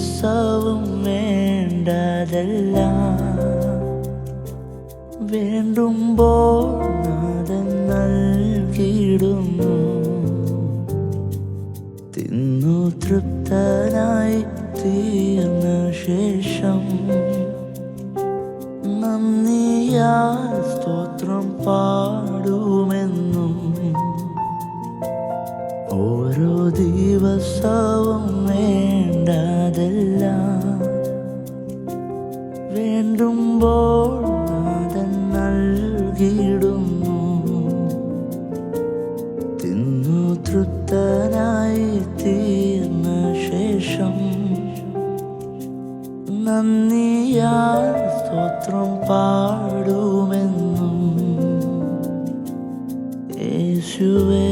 ദിവസവും വേണ്ടതെല്ലാം വേണ്ടുമ്പോൾ നാഥൻ നൽകിയിടുന്നു തിന്നു തൃപ്തനായി തീർന്ന ശേഷം നന്ദിയാ സ്തോത്രം പാടുമെന്നും ഓരോ ദിവസവും വേണ്ടതെല്ലാം വേണ്ടുമ്പോൾ നാഥൻ നൽകിയിടുന്നു. തിന്നു തൃപ്തനായി തീർന്ന ശേഷം നന്ദിയാ സ്തോത്രം പാടുമെന്നും യേശുവേ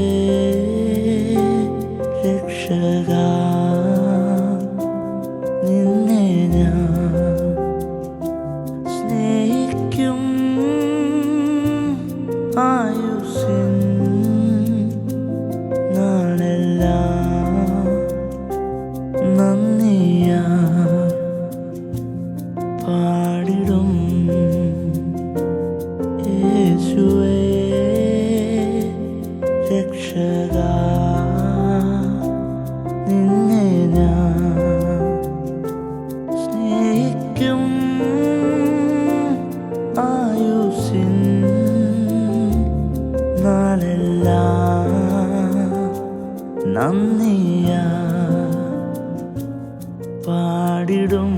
രക്ഷക ആയുസിൻ പാടിടും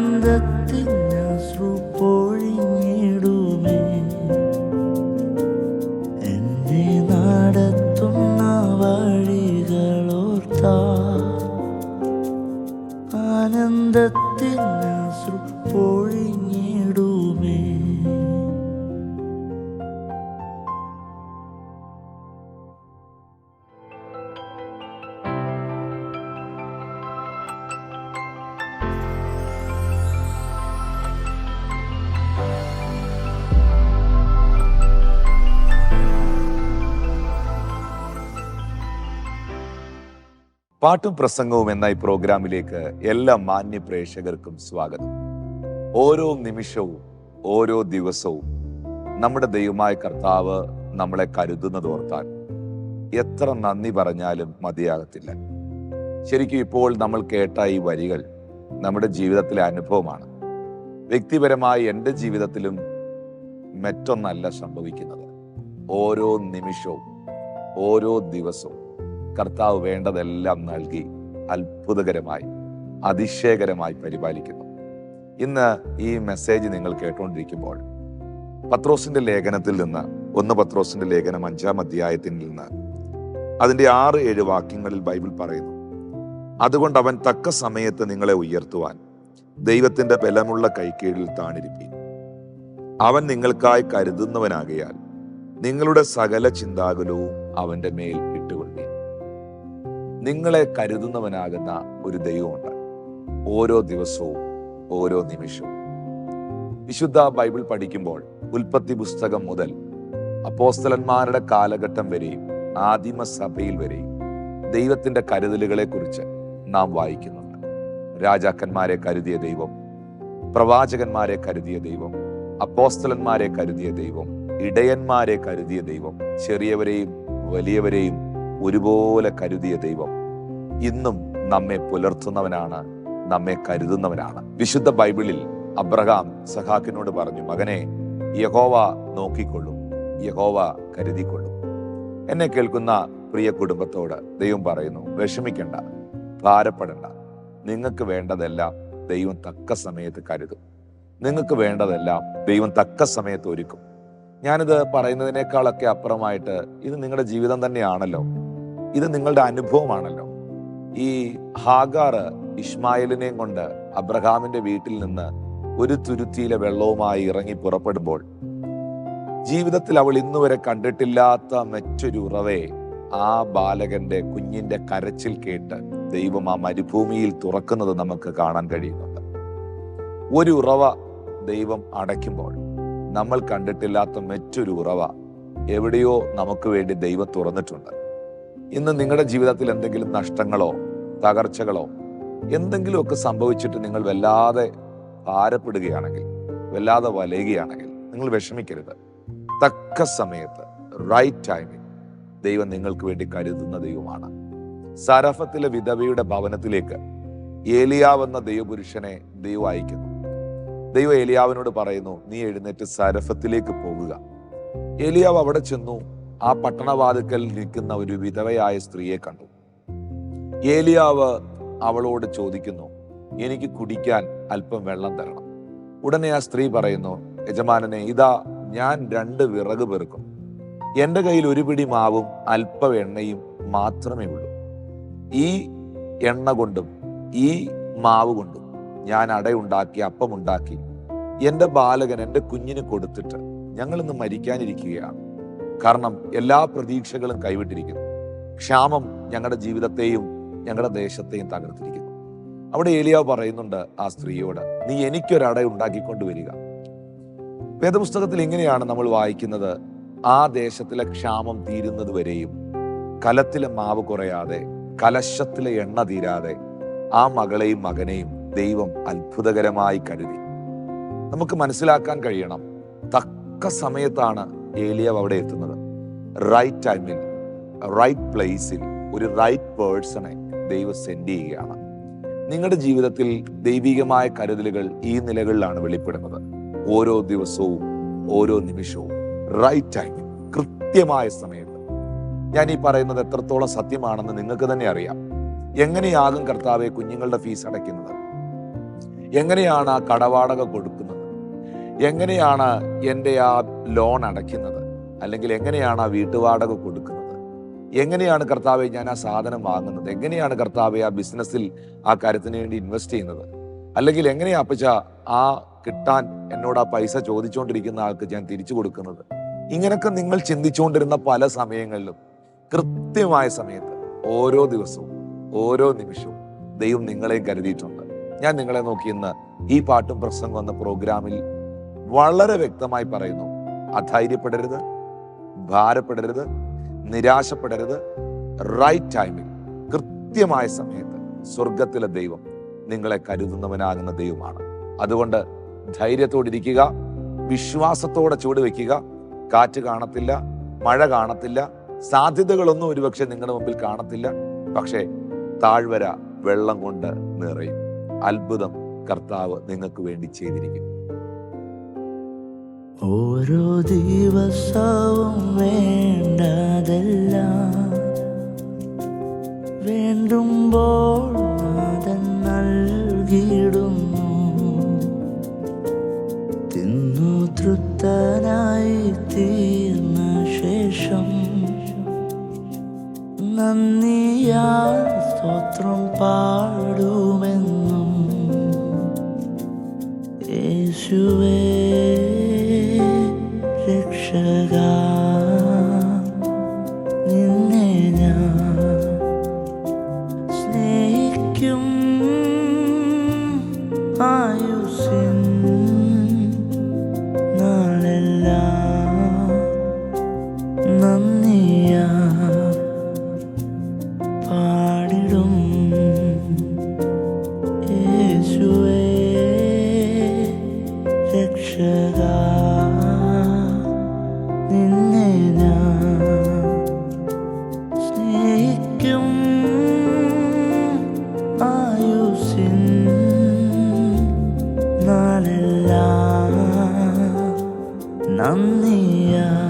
the പാട്ടും പ്രസംഗവും എന്ന ഈ പ്രോഗ്രാമിലേക്ക് എല്ലാ മാന്യ പ്രേക്ഷകർക്കും സ്വാഗതം. ഓരോ നിമിഷവും ഓരോ ദിവസവും നമ്മുടെ ദൈവമായ കർത്താവ് നമ്മളെ കരുതുന്നത് ഓർത്താൽ എത്ര നന്ദി പറഞ്ഞാലും മതിയാകത്തില്ല. ശരിക്കും ഇപ്പോൾ നമ്മൾ കേട്ട ഈ വരികൾ നമ്മുടെ ജീവിതത്തിലെ അനുഭവമാണ്. വ്യക്തിപരമായി എന്റെ ജീവിതത്തിലും മറ്റൊന്നല്ല സംഭവിക്കുന്നത്. ഓരോ നിമിഷവും ഓരോ ദിവസവും കർത്താവ് വേണ്ടതെല്ലാം നൽകി അത്ഭുതകരമായി അതിശയകരമായി പരിപാലിക്കുന്നു. ഇന്ന് ഈ മെസ്സേജ് നിങ്ങൾ കേട്ടുകൊണ്ടിരിക്കുമ്പോൾ പത്രോസിന്റെ ലേഖനത്തിൽ നിന്ന് ഒന്ന് പത്രോസിന്റെ ലേഖനം അഞ്ചാം അധ്യായത്തിൽ നിന്ന് അതിന്റെ ആറ് ഏഴ് വാക്യങ്ങളിൽ ബൈബിൾ പറയുന്നു അതുകൊണ്ട് അവൻ തക്ക സമയത്ത് നിങ്ങളെ ഉയർത്തുവാൻ ദൈവത്തിന്റെ ബലമുള്ള കൈക്കീഴിൽ താണിരിപ്പീൻ. അവൻ നിങ്ങൾക്കായി കരുതുന്നവനാകയാൽ നിങ്ങളുടെ സകല ചിന്താകുലവും അവന്റെ മേൽ നിങ്ങളെ കരുതുന്നവനാകുന്ന ഒരു ദൈവമുണ്ട്. ഓരോ ദിവസവും ഓരോ നിമിഷവും. വിശുദ്ധ ബൈബിൾ പഠിക്കുമ്പോൾ ഉൽപ്പത്തി പുസ്തകം മുതൽ അപ്പോസ്തലന്മാരുടെ കാലഘട്ടം വരെയും ആദിമ സഭയിൽ വരെയും ദൈവത്തിന്റെ കരുതലുകളെ കുറിച്ച് നാം വായിക്കുന്നുണ്ട്. രാജാക്കന്മാരെ കരുതിയ ദൈവം പ്രവാചകന്മാരെ കരുതിയ ദൈവം അപ്പോസ്തലന്മാരെ കരുതിയ ദൈവം ഇടയന്മാരെ കരുതിയ ദൈവം ചെറിയവരെയും വലിയവരെയും ഒരുപോലെ കരുതിയ ദൈവം ഇന്നും നമ്മെ പുലർത്തുന്നവനാണ് നമ്മെ കരുതുന്നവനാണ്. വിശുദ്ധ ബൈബിളിൽ അബ്രഹാം സഹാക്കിനോട് പറഞ്ഞു മകനെ യഹോവ നോക്കിക്കൊള്ളും യഹോവ കരുതിക്കൊള്ളും. എന്നെ കേൾക്കുന്ന പ്രിയ കുടുംബത്തോട് ദൈവം പറയുന്നു വിഷമിക്കണ്ട ഭാരപ്പെടണ്ട. നിങ്ങൾക്ക് വേണ്ടതെല്ലാം ദൈവം തക്ക സമയത്ത് കരുതും. നിങ്ങൾക്ക് വേണ്ടതെല്ലാം ദൈവം തക്ക സമയത്ത് ഒരുക്കും. ഞാനിത് പറയുന്നതിനേക്കാളൊക്കെ അപ്പുറമായിട്ട് ഇത് നിങ്ങളുടെ ജീവിതം തന്നെയാണല്ലോ. ഇത് നിങ്ങളുടെ അനുഭവമാണല്ലോ. ഈ ഹാഗാർ ഇസ്മായിലിനെയും കൊണ്ട് അബ്രഹാമിന്റെ വീട്ടിൽ നിന്ന് ഒരു തുരുത്തിയിലെ വെള്ളവുമായി ഇറങ്ങി പുറപ്പെടുമ്പോൾ ജീവിതത്തിൽ അവൾ ഇന്നുവരെ കണ്ടിട്ടില്ലാത്ത മറ്റൊരു ഉറവേ ആ ബാലകന്റെ കുഞ്ഞിന്റെ കരച്ചിൽ കേട്ട് ദൈവം ആ മരുഭൂമിയിൽ തുറക്കുന്നത് നമുക്ക് കാണാൻ കഴിയുന്നുണ്ട്. ഒരു ഉറവ ദൈവം അടയ്ക്കുമ്പോൾ നമ്മൾ കണ്ടിട്ടില്ലാത്ത മറ്റൊരു ഉറവ എവിടെയോ നമുക്ക് വേണ്ടി ദൈവം തുറന്നിട്ടുണ്ട്. ഇന്ന് നിങ്ങളുടെ ജീവിതത്തിൽ എന്തെങ്കിലും നഷ്ടങ്ങളോ തകർച്ചകളോ എന്തെങ്കിലുമൊക്കെ സംഭവിച്ചിട്ട് നിങ്ങൾ വല്ലാതെ ഭാരപ്പെടുകയാണെങ്കിൽ വല്ലാതെ വലയുകയാണെങ്കിൽ നിങ്ങൾ വിഷമിക്കരുത്. തക്ക സമയത്ത് റൈറ്റ് ടൈമിൽ ദൈവം നിങ്ങൾക്ക് വേണ്ടി കരുതുന്ന ദൈവമാണ്. സരഫത്തിലെ വിധവയുടെ ഭവനത്തിലേക്ക് ഏലിയാവ് എന്ന ദൈവപുരുഷനെ ദൈവം അയക്കുന്നു. ദൈവം ഏലിയാവിനോട് പറയുന്നു നീ എഴുന്നേറ്റ് സരഫത്തിലേക്ക് പോകുക ഏലിയാവ് അവിടെ ചെന്നു ആ പട്ടണവാതിക്കൽ നിൽക്കുന്ന ഒരു വിധവയായ സ്ത്രീയെ കണ്ടു. ഏലിയാവ് അവളോട് ചോദിക്കുന്നു എനിക്ക് കുടിക്കാൻ അല്പം വെള്ളം തരണം. ഉടനെ ആ സ്ത്രീ പറയുന്നു യജമാനനെ ഇതാ ഞാൻ രണ്ട് വിറക് പെറുക്കും. എന്റെ കയ്യിൽ ഒരു പിടി മാവും അല്പം എണ്ണയും മാത്രമേ ഉള്ളൂ. ഈ എണ്ണ കൊണ്ടും ഈ മാവ് കൊണ്ടും ഞാൻ അടയുണ്ടാക്കി അപ്പമുണ്ടാക്കി എന്റെ ബാലകൻ എന്റെ കുഞ്ഞിന് കൊടുത്തിട്ട് ഞങ്ങളിന്ന് മരിക്കാനിരിക്കുകയാണ്. കാരണം എല്ലാ പ്രതീക്ഷകളും കൈവിട്ടിരിക്കുന്നു. ക്ഷാമം ഞങ്ങളുടെ ജീവിതത്തെയും ഞങ്ങളുടെ ദേശത്തെയും തകർത്തിരിക്കുന്നു. അവിടെ ഏലിയാവ് പറയുന്നുണ്ട് ആ സ്ത്രീയോട് നീ എനിക്കൊരട ഉണ്ടാക്കിക്കൊണ്ട് വരിക. വേദപുസ്തകത്തിൽ ഇങ്ങനെയാണ് നമ്മൾ വായിക്കുന്നത് ആ ദേശത്തിലെ ക്ഷാമം തീരുന്നത് വരെയും കലത്തിലെ മാവ് കുറയാതെ കലശത്തിലെ എണ്ണ തീരാതെ ആ മകളെയും മകനെയും ദൈവം അത്ഭുതകരമായി കരുതി. നമുക്ക് മനസ്സിലാക്കാൻ കഴിയണം തക്ക സമയത്താണ് ഏലിയാവ് അവിടെ എത്തുന്നത്. റൈറ്റ് ടൈമിൽ റൈറ്റ് പ്ലേസിൽ ഒരു റൈറ്റ് പേഴ്സണെ ദൈവം സെൻഡ് ചെയ്യുകയാണ്. നിങ്ങളുടെ ജീവിതത്തിൽ ദൈവികമായ കരുതലുകൾ ഈ നിലകളിലാണ് വെളിപ്പെടുന്നത്. ഓരോ ദിവസവും ഓരോ നിമിഷവും റൈറ്റ് ടൈമിൽ കൃത്യമായ സമയത്ത്. ഞാൻ ഈ പറയുന്നത് എത്രത്തോളം സത്യമാണെന്ന് നിങ്ങൾക്ക് തന്നെ അറിയാം. എങ്ങനെയാകും കർത്താവെ കുഞ്ഞുങ്ങളുടെ ഫീസ് അടയ്ക്കുന്നത്? എങ്ങനെയാണ് ആ കടവാടക കൊടുക്കുന്നത്? എങ്ങനെയാണ് എന്റെ ആ ലോൺ അടയ്ക്കുന്നത്? അല്ലെങ്കിൽ എങ്ങനെയാണ് ആ വീട്ടുവാടക കൊടുക്കുന്നത്? എങ്ങനെയാണ് കർത്താവെ ഞാൻ ആ സാധനം വാങ്ങുന്നത്? എങ്ങനെയാണ് കർത്താവെ ആ ബിസിനസ്സിൽ ആ കാര്യത്തിന് വേണ്ടി ഇൻവെസ്റ്റ് ചെയ്യുന്നത്? അല്ലെങ്കിൽ എങ്ങനെയാ അപ്പച്ച ആ കിട്ടാൻ എന്നോട് ആ പൈസ ചോദിച്ചുകൊണ്ടിരിക്കുന്ന ആൾക്ക് ഞാൻ തിരിച്ചു കൊടുക്കുന്നത്? ഇങ്ങനൊക്കെ നിങ്ങൾ ചിന്തിച്ചുകൊണ്ടിരുന്ന പല സമയങ്ങളിലും കൃത്യമായ സമയത്ത് ഓരോ ദിവസവും ഓരോ നിമിഷവും ദൈവം നിങ്ങളെയും കരുതിയിട്ടുണ്ട്. ഞാൻ നിങ്ങളെ നോക്കി ഇന്ന് ഈ പാട്ടും പ്രസംഗം എന്ന പ്രോഗ്രാമിൽ വളരെ വ്യക്തമായി പറയുന്നു. അധൈര്യപ്പെടരുത് ഭാരപ്പെടരുത് നിരാശപ്പെടരുത്. റൈറ്റ് ടൈമിൽ കൃത്യമായ സമയത്ത് സ്വർഗത്തിലെ ദൈവം നിങ്ങളെ കരുതുന്നവനാകുന്ന ദൈവമാണ്. അതുകൊണ്ട് ധൈര്യത്തോടിരിക്കുക വിശ്വാസത്തോടെ ചൂട് വെക്കുക. കാറ്റ് കാണത്തില്ല മഴ കാണത്തില്ല സാധ്യതകളൊന്നും ഒരുപക്ഷെ നിങ്ങളുടെ മുമ്പിൽ കാണത്തില്ല. പക്ഷേ താഴ്വര വെള്ളം കൊണ്ട് നിറയും. അത്ഭുതം കർത്താവ് നിങ്ങൾക്ക് വേണ്ടി ചെയ്തിരിക്കും ഓരോ ദിവസവും വേണ്ടതെല്ലാം വേണ്ടുമ്പോൾ നാഥൻ നൽകിയിടുന്നു. തിന്നു തൃപ്തനായി തീർന്ന ശേഷം നന്ദിയാ സ്തോത്രം പാടുമെന്നും രക്ഷക നിന്നെ ഞാൻ സ്നേഹിക്കും. ആയുസിൻ നാളെല്ലാം നന്ദിയാ. പാടിടും നന്ദിയ പാടിടും